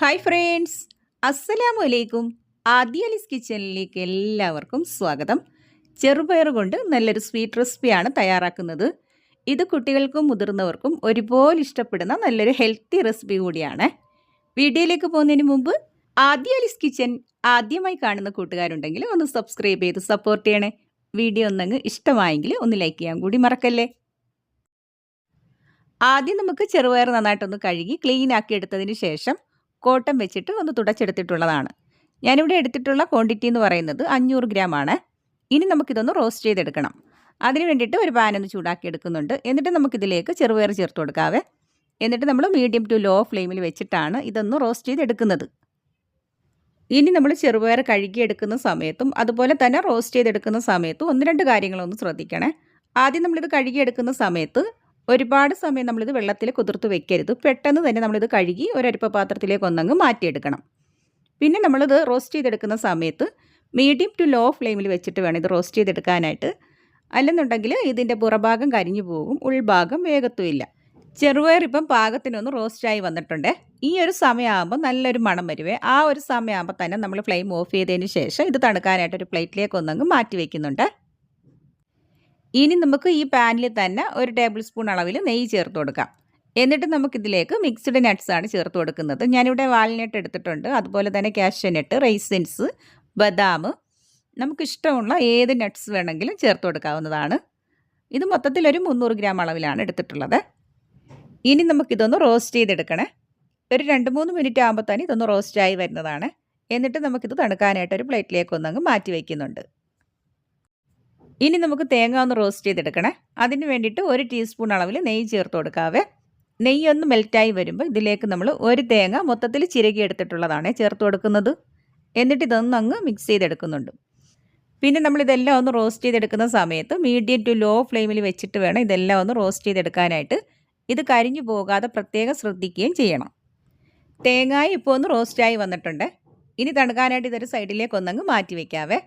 Hi friends അസ്സലാമു അലൈക്കും ആദ്യാലിസ് കിച്ചണിലേക്ക് എല്ലാവർക്കും സ്വാഗതം. ചെറുപയർ കൊണ്ട് നല്ലൊരു സ്വീറ്റ് റെസിപ്പിയാണ് തയ്യാറാക്കുന്നത്. ഇത് കുട്ടികൾക്കും മുതിർന്നവർക്കും ഒരുപോലെ ഇഷ്ടപ്പെടുന്ന നല്ലൊരു ഹെൽത്തി റെസിപ്പി കൂടിയാണ്. വീഡിയോയിലേക്ക് പോകുന്നതിന് മുമ്പ് ആദ്യാലിസ് കിച്ചൻ ആദ്യമായി കാണുന്ന കൂട്ടുകാരുണ്ടെങ്കിൽ ഒന്ന് സബ്സ്ക്രൈബ് ചെയ്ത് സപ്പോർട്ട് ചെയ്യണേ. വീഡിയോ ഒന്നങ്ങ് ഇഷ്ടമായെങ്കിൽ ഒന്ന് ലൈക്ക് ചെയ്യാൻ കൂടി മറക്കല്ലേ? ആദ്യം നമുക്ക് ചെറുപയർ നന്നായിട്ടൊന്ന് കഴുകി ക്ലീൻ ആക്കി എടുത്തതിന് ശേഷം കോട്ടം വെച്ചിട്ട് ഒന്ന് തുടച്ചെടുത്തിട്ടുള്ളതാണ്. ഞാനിവിടെ എടുത്തിട്ടുള്ള ക്വാണ്ടിറ്റി എന്ന് പറയുന്നത് അഞ്ഞൂറ് ഗ്രാം ആണ്. ഇനി നമുക്കിതൊന്ന് റോസ്റ്റ് ചെയ്തെടുക്കണം. അതിന് വേണ്ടിയിട്ട് ഒരു ഒന്ന് ചൂടാക്കി എടുക്കുന്നുണ്ട് എന്നിട്ട് നമുക്കിതിലേക്ക് ചെറുപയർ ചേർത്ത് കൊടുക്കാവേ. എന്നിട്ട് നമ്മൾ മീഡിയം ടു ലോ ഫ്ലെയിമിൽ വെച്ചിട്ടാണ് ഇതൊന്ന് റോസ്റ്റ് ചെയ്തെടുക്കുന്നത്. ഇനി നമ്മൾ ചെറുപയർ കഴുകിയെടുക്കുന്ന സമയത്തും അതുപോലെ തന്നെ റോസ്റ്റ് ചെയ്തെടുക്കുന്ന സമയത്തും ഒന്ന് രണ്ട് കാര്യങ്ങളൊന്ന് ശ്രദ്ധിക്കണേ. ആദ്യം നമ്മളിത് കഴുകിയെടുക്കുന്ന സമയത്ത് ഒരുപാട് സമയം നമ്മളിത് വെള്ളത്തിൽ കുതിർത്ത് വെക്കരുത്. പെട്ടെന്ന് തന്നെ നമ്മളിത് കഴുകി ഒരരിപ്പ പാത്രത്തിലേക്ക് ഒന്നങ്ങ് മാറ്റിയെടുക്കണം. പിന്നെ നമ്മളിത് റോസ്റ്റ് ചെയ്തെടുക്കുന്ന സമയത്ത് മീഡിയം ടു ലോ ഫ്ലെയിമിൽ വെച്ചിട്ട് വേണം ഇത് റോസ്റ്റ് ചെയ്തെടുക്കാനായിട്ട്. അല്ലെന്നുണ്ടെങ്കിൽ ഇതിന്റെ പുറഭാഗം കരിഞ്ഞു പോകും ഉൾഭാഗം വേഗത്തുമില്ല ചെറുപയർ ഇപ്പം പാകത്തിനൊന്ന് റോസ്റ്റായി വന്നിട്ടുണ്ട്. ഈ ഒരു സമയമാകുമ്പോൾ നല്ലൊരു മണം വരുവേ. ആ ഒരു സമയമാകുമ്പോൾ തന്നെ നമ്മൾ ഫ്ലെയിം ഓഫ് ചെയ്തതിന് ശേഷം ഇത് തണുക്കാനായിട്ട് ഒരു പ്ലേറ്റിലേക്ക് ഒന്നങ്ങ് മാറ്റി വയ്ക്കുന്നുണ്ട് ഇനി നമുക്ക് ഈ പാനിൽ തന്നെ ഒരു ടേബിൾ സ്പൂൺ അളവിൽ നെയ്യ് ചേർത്ത് കൊടുക്കാം. എന്നിട്ട് നമുക്കിതിലേക്ക് മിക്സ്ഡ് നട്ട്സ് ആണ് ചേർത്ത് കൊടുക്കുന്നത്. ഞാനിവിടെ വാൽനട്ട് എടുത്തിട്ടുണ്ട്. അതുപോലെ തന്നെ കാഷ്യനട്ട് റൈസിൻസ് ബദാം. നമുക്കിഷ്ടമുള്ള ഏത് നട്ട്സ് വേണമെങ്കിലും ചേർത്ത് കൊടുക്കാവുന്നതാണ്. ഇത് മൊത്തത്തിൽ ഒരു മുന്നൂറ് ഗ്രാം അളവിലാണ് എടുത്തിട്ടുള്ളത്. ഇനി നമുക്കിതൊന്ന് റോസ്റ്റ് ചെയ്തെടുക്കണേ. ഒരു രണ്ട് മൂന്ന് മിനിറ്റ് ആകുമ്പോൾ തന്നെ ഇതൊന്ന് റോസ്റ്റായി വരുന്നതാണ്. എന്നിട്ട് നമുക്കിത് തണുക്കാനായിട്ട് ഒരു പ്ലേറ്റിലേക്ക് ഒന്നങ്ങ് മാറ്റി വയ്ക്കുന്നുണ്ട്. ഇനി നമുക്ക് തേങ്ങ ഒന്ന് റോസ്റ്റ് ചെയ്തെടുക്കണേ. അതിന് വേണ്ടിയിട്ട് ഒരു ടീസ്പൂൺ അളവിൽ നെയ്യ് ചേർത്ത് കൊടുക്കാവേ. നെയ്യ് ഒന്ന് മെൽറ്റായി വരുമ്പോൾ ഇതിലേക്ക് നമ്മൾ ഒരു തേങ്ങ മൊത്തത്തിൽ ചിരകി എടുത്തിട്ടുള്ളതാണ് ചേർത്ത് കൊടുക്കുന്നത്. എന്നിട്ട് ഇതൊന്ന് അങ്ങ് മിക്സ് ചെയ്തെടുക്കുന്നുണ്ട്. പിന്നെ നമ്മൾ ഇതെല്ലാം ഒന്ന് റോസ്റ്റ് ചെയ്തെടുക്കുന്ന സമയത്ത് മീഡിയം ടു ലോ ഫ്ലെയിമിൽ വെച്ചിട്ട് വേണം ഇതെല്ലാം ഒന്ന് റോസ്റ്റ് ചെയ്തെടുക്കാനായിട്ട്. ഇത് കരിഞ്ഞു പോകാതെ പ്രത്യേകം ശ്രദ്ധിക്കുകയും ചെയ്യണം. തേങ്ങായി ഇപ്പോൾ ഒന്ന് റോസ്റ്റായി വന്നിട്ടുണ്ട്. ഇനി തണുക്കാനായിട്ട് ഇതൊരു സൈഡിലേക്ക് ഒന്നങ്ങ് മാറ്റി വയ്ക്കാവേ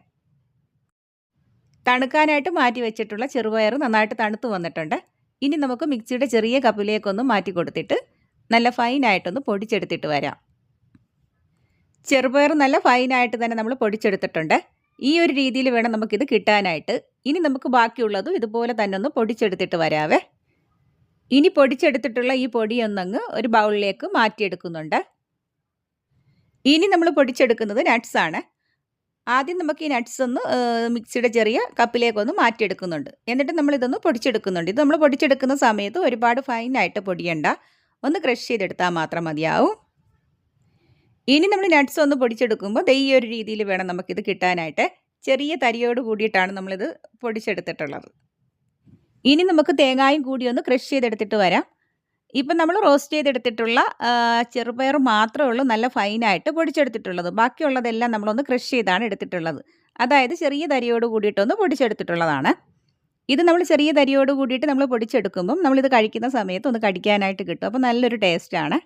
തണുക്കാനായിട്ട് മാറ്റി വെച്ചിട്ടുള്ള ചെറുപയർ നന്നായിട്ട് തണുത്ത് വന്നിട്ടുണ്ട്. ഇനി നമുക്ക് മിക്സിയുടെ ചെറിയ കപ്പിലേക്കൊന്ന് മാറ്റി കൊടുത്തിട്ട് നല്ല ഫൈനായിട്ടൊന്ന് പൊടിച്ചെടുത്തിട്ട് വരാം. ചെറുപയർ നല്ല ഫൈനായിട്ട് തന്നെ നമ്മൾ പൊടിച്ചെടുത്തിട്ടുണ്ട്. ഈ ഒരു രീതിയിൽ വേണം നമുക്കിത് കിട്ടാനായിട്ട്. ഇനി നമുക്ക് ബാക്കിയുള്ളതും ഇതുപോലെ തന്നെ ഒന്ന് പൊടിച്ചെടുത്തിട്ട് വരാവേ. ഇനി പൊടിച്ചെടുത്തിട്ടുള്ള ഈ പൊടിയൊന്നങ്ങ് ഒരു ബൗളിലേക്ക് മാറ്റിയെടുക്കുന്നുണ്ട്. ഇനി നമ്മൾ പൊടിച്ചെടുക്കുന്നത് നട്ട്സാണ് ആദ്യം നമുക്ക് ഈ നട്ട്സ് ഒന്ന് മിക്സിയുടെ ചെറിയ കപ്പിലേക്കൊന്ന് മാറ്റിയെടുക്കുന്നുണ്ട്. എന്നിട്ട് നമ്മൾ ഇതൊന്ന് പൊടിച്ചെടുക്കുന്നുണ്ട്. ഇത് നമ്മൾ പൊടിച്ചെടുക്കുന്ന സമയത്ത് ഒരുപാട് ഫൈനായിട്ട് പൊടിയണ്ട. ഒന്ന് ക്രഷ് ചെയ്തെടുത്താൽ മാത്രം മതിയാവും. ഇനി നമ്മൾ നട്ട്സ് ഒന്ന് പൊടിച്ചെടുക്കുമ്പോൾ ദൈ ഒരു രീതിയിൽ വേണം നമുക്കിത് കിട്ടാനായിട്ട്. ചെറിയ തരിയോട് കൂടിയിട്ടാണ് നമ്മളിത് പൊടിച്ചെടുത്തിട്ടുള്ളത്. ഇനി നമുക്ക് തേങ്ങായും കൂടി ഒന്ന് ക്രഷ് ചെയ്തെടുത്തിട്ട് വരാം. ഇപ്പം നമ്മൾ റോസ്റ്റ് ചെയ്തെടുത്തിട്ടുള്ള ചെറുപയർ മാത്രമേ ഉള്ളൂ നല്ല ഫൈനായിട്ട് പൊടിച്ചെടുത്തിട്ടുള്ളത്. ബാക്കിയുള്ളതെല്ലാം നമ്മളൊന്ന് ക്രഷ് ചെയ്താണ് എടുത്തിട്ടുള്ളത്. അതായത് ചെറിയ തരിയോട് കൂടിയിട്ടൊന്ന് പൊടിച്ചെടുത്തിട്ടുള്ളതാണ്. ഇത് നമ്മൾ ചെറിയ തരിയോട് കൂടിയിട്ട് നമ്മൾ പൊടിച്ചെടുക്കുമ്പം നമ്മളിത് കഴിക്കുന്ന സമയത്ത് ഒന്ന് കടിക്കാനായിട്ട് കിട്ടും. അപ്പോൾ നല്ലൊരു ടേസ്റ്റാണ്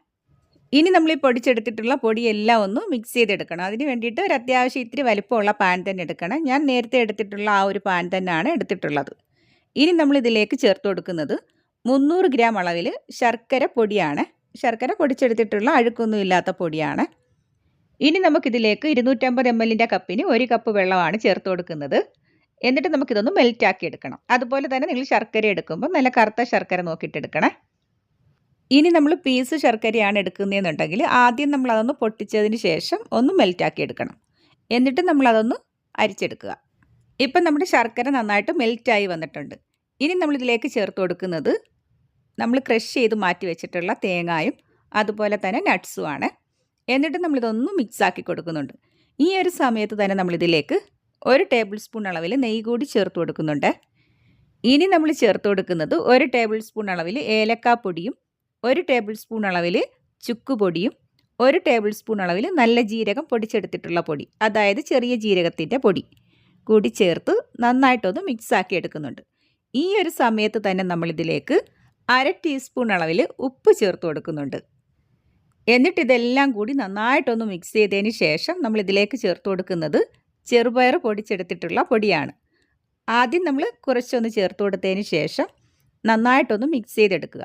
ഇനി നമ്മൾ ഈ പൊടിച്ചെടുത്തിട്ടുള്ള പൊടിയെല്ലാം ഒന്ന് മിക്സ് ചെയ്തെടുക്കണം. അതിന് വേണ്ടിയിട്ട് ഒരു അത്യാവശ്യം ഇത്തിരി വലിപ്പമുള്ള പാൻ തന്നെ എടുക്കണം. ഞാൻ നേരത്തെ എടുത്തിട്ടുള്ള ആ ഒരു പാൻ തന്നെയാണ് എടുത്തിട്ടുള്ളത്. ഇനി നമ്മളിതിലേക്ക് ചേർത്ത് കൊടുക്കുന്നത് മുന്നൂറ് ഗ്രാം അളവിൽ ശർക്കര പൊടിയാണ്. ശർക്കര പൊടിച്ചെടുത്തിട്ടുള്ള അഴുക്കൊന്നും ഇല്ലാത്ത പൊടിയാണ്. ഇനി നമുക്കിതിലേക്ക് ഇരുന്നൂറ്റമ്പത് എം എല്ലിന്റെ കപ്പിന് ഒരു കപ്പ് വെള്ളമാണ് ചേർത്ത് കൊടുക്കുന്നത്. എന്നിട്ട് നമുക്കിതൊന്ന് മെൽറ്റാക്കി എടുക്കണം. അതുപോലെ തന്നെ നിങ്ങൾ ശർക്കര എടുക്കുമ്പോൾ നല്ല കറുത്ത ശർക്കര നോക്കിയിട്ട് എടുക്കണേ. ഇനി നമ്മൾ പീസ് ശർക്കരയാണ് എടുക്കുന്നതെന്നുണ്ടെങ്കിൽ ആദ്യം നമ്മൾ അതൊന്ന് പൊട്ടിച്ചതിന് ശേഷം ഒന്ന് മെൽറ്റാക്കി എടുക്കണം. എന്നിട്ട് നമ്മളതൊന്ന് അരിച്ചെടുക്കുക. ഇപ്പം നമ്മുടെ ശർക്കര നന്നായിട്ട് മെൽറ്റായി വന്നിട്ടുണ്ട്. ഇനി നമ്മളിതിലേക്ക് ചേർത്ത് കൊടുക്കുന്നത് നമ്മൾ ക്രഷ് ചെയ്ത് മാറ്റി വെച്ചിട്ടുള്ള തേങ്ങായും അതുപോലെ തന്നെ നട്ട്സുമാണ് എന്നിട്ട് നമ്മളിതൊന്ന് മിക്സാക്കി കൊടുക്കുന്നുണ്ട്. ഈ ഒരു സമയത്ത് തന്നെ നമ്മളിതിലേക്ക് ഒരു ടേബിൾ സ്പൂൺ അളവിൽ നെയ്യ് കൂടി ചേർത്ത് കൊടുക്കുന്നുണ്ട്. ഇനി നമ്മൾ ചേർത്ത് കൊടുക്കുന്നത് ഒരു ടേബിൾ സ്പൂൺ അളവിൽ ഏലക്കാപ്പൊടിയും ഒരു ടേബിൾ സ്പൂൺ അളവിൽ ചുക്കുപൊടിയും ഒരു ടേബിൾ സ്പൂൺ അളവിൽ നല്ല ജീരകം പൊടിച്ചെടുത്തിട്ടുള്ള പൊടി അതായത് ചെറിയ ജീരകത്തിന്റെ പൊടി കൂടി ചേർത്ത് നന്നായിട്ടൊന്ന് മിക്സാക്കി എടുക്കുന്നുണ്ട്. ഈ ഒരു സമയത്ത് തന്നെ നമ്മളിതിലേക്ക് അര ടീസ്പൂൺ അളവിൽ ഉപ്പ് ചേർത്ത് കൊടുക്കുന്നുണ്ട്. എന്നിട്ട് ഇതെല്ലാം കൂടി നന്നായിട്ടൊന്ന് മിക്സ് ചെയ്തതിന് ശേഷം നമ്മൾ ഇതിലേക്ക് ചേർത്ത് കൊടുക്കുന്നത് ചെറുപയർ പൊടിച്ചെടുത്തിട്ടുള്ള പൊടിയാണ്. ആദ്യം നമ്മൾ കുറച്ചൊന്ന് ചേർത്ത് കൊടുത്തതിന് ശേഷം നന്നായിട്ടൊന്ന് മിക്സ് ചെയ്തെടുക്കുക.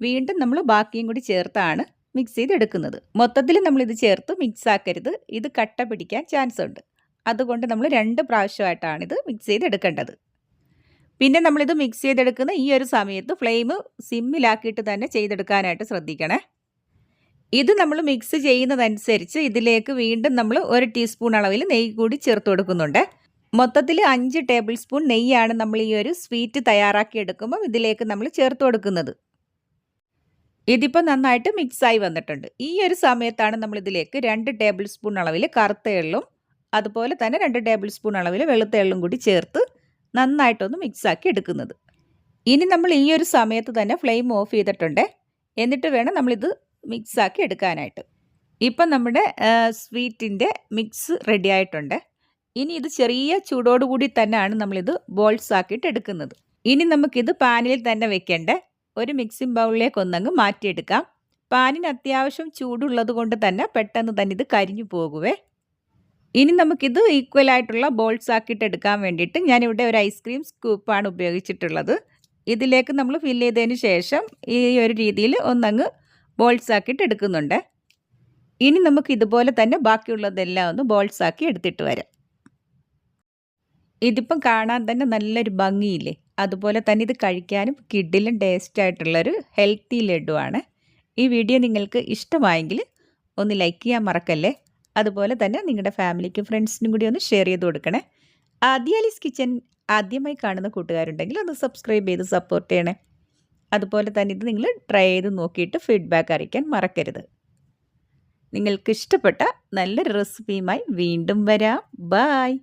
വീണ്ടും നമ്മൾ ബാക്കിയും കൂടി ചേർത്താണ് മിക്സ് ചെയ്തെടുക്കുന്നത്. മൊത്തത്തിൽ നമ്മളിത് ചേർത്ത് മിക്സ് ആക്കരുത്. ഇത് കട്ട പിടിക്കാൻ ചാൻസ് ഉണ്ട്. അതുകൊണ്ട് നമ്മൾ രണ്ട് പ്രാവശ്യമായിട്ടാണ് ഇത് മിക്സ് ചെയ്തെടുക്കേണ്ടത്. പിന്നെ നമ്മളിത് മിക്സ് ചെയ്തെടുക്കുന്ന ഈ ഒരു സമയത്ത് ഫ്ലെയിം സിമ്മിലാക്കിയിട്ട് തന്നെ ചെയ്തെടുക്കാനായിട്ട് ശ്രദ്ധിക്കണേ. ഇത് നമ്മൾ മിക്സ് ചെയ്യുന്നതനുസരിച്ച് ഇതിലേക്ക് വീണ്ടും നമ്മൾ ഒരു ടീസ്പൂൺ അളവിൽ നെയ്യ് കൂടി ചേർത്ത് കൊടുക്കുന്നുണ്ട്. മൊത്തത്തിൽ അഞ്ച് ടേബിൾ സ്പൂൺ നെയ്യാണ് നമ്മൾ ഈ ഒരു സ്വീറ്റ് തയ്യാറാക്കി എടുക്കുമ്പോൾ ഇതിലേക്ക് നമ്മൾ ചേർത്ത് കൊടുക്കുന്നത്. ഇതിപ്പോൾ നന്നായിട്ട് മിക്സായി വന്നിട്ടുണ്ട്. ഈ ഒരു സമയത്താണ് നമ്മൾ ഇതിലേക്ക് രണ്ട് ടേബിൾ സ്പൂൺ അളവിൽ കറുത്ത എള്ളും അതുപോലെ തന്നെ രണ്ട് ടേബിൾ സ്പൂൺ അളവിൽ വെളുത്ത എള്ളും കൂടി ചേർത്ത് നന്നായിട്ടൊന്ന് മിക്സാക്കി എടുക്കുന്നത്. ഇനി നമ്മൾ ഈ ഒരു സമയത്ത് തന്നെ ഫ്ലെയിം ഓഫ് ചെയ്തിട്ടുണ്ട്. എന്നിട്ട് വേണം നമ്മളിത് മിക്സാക്കി എടുക്കാനായിട്ട്. ഇപ്പം നമ്മുടെ സ്വീറ്റിന്റെ മിക്സ് റെഡി ആയിട്ടുണ്ട്. ഇനി ഇത് ചെറിയ ചൂടോടുകൂടി തന്നെയാണ് നമ്മളിത് ബോൾസ് ആക്കിയിട്ട് എടുക്കുന്നത്. ഇനി നമുക്കിത് പാനിൽ തന്നെ വെക്കേണ്ടേ ഒരു മിക്സിംഗ് ബൗളിലേക്ക് ഒന്നങ്ങ് മാറ്റിയെടുക്കാം. പാനിന് അത്യാവശ്യം ചൂടുള്ളത് കൊണ്ട് തന്നെ പെട്ടെന്ന് തന്നെ ഇത് കരിഞ്ഞു പോകുവേ. ഇനി നമുക്കിത് ഈക്വൽ ആയിട്ടുള്ള ബോൾസ് ആക്കിയിട്ട് എടുക്കാൻ വേണ്ടിയിട്ട് ഞാനിവിടെ ഒരു ഐസ്ക്രീം സ്കൂപ്പാണ് ഉപയോഗിച്ചിട്ടുള്ളത്. ഇതിലേക്ക് നമ്മൾ ഫിൽ ചെയ്തതിന് ശേഷം ഈ ഒരു രീതിയിൽ ഒന്നങ്ങ് ബോൾസ് ആക്കിയിട്ട് എടുക്കുന്നുണ്ട് ഇനി നമുക്ക് ഇതുപോലെ തന്നെ ബാക്കിയുള്ളതെല്ലാം ഒന്ന് ബോൾസ് ആക്കി എടുത്തിട്ട് വരാം. ഇതിപ്പം കാണാൻ തന്നെ നല്ലൊരു ഭംഗിയില്ലേ? അതുപോലെ തന്നെ ഇത് കഴിക്കാനും കിഡിലും ടേസ്റ്റ് ആയിട്ടുള്ളൊരു ഹെൽത്തി ലഡുവാണ്. ഈ വീഡിയോ നിങ്ങൾക്ക് ഇഷ്ടമായെങ്കിൽ ഒന്ന് ലൈക്ക് ചെയ്യാൻ മറക്കല്ലേ? അതുപോലെ തന്നെ നിങ്ങളുടെ ഫാമിലിക്കും ഫ്രണ്ട്സിനും കൂടി ഒന്ന് ഷെയർ ചെയ്ത് കൊടുക്കണേ. ആദ്യാലിസ് കിച്ചൻ ആദ്യമായി കാണുന്ന കൂട്ടുകാരുണ്ടെങ്കിൽ ഒന്ന് സബ്സ്ക്രൈബ് ചെയ്ത് സപ്പോർട്ട് ചെയ്യണേ. അതുപോലെ തന്നെ ഇത് നിങ്ങൾ ട്രൈ ചെയ്ത് നോക്കിയിട്ട് ഫീഡ്ബാക്ക് അറിയിക്കാൻ മറക്കരുത്. നിങ്ങൾക്ക് ഇഷ്ടപ്പെട്ട നല്ലൊരു റെസിപ്പിയുമായി വീണ്ടും വരാം. ബായ്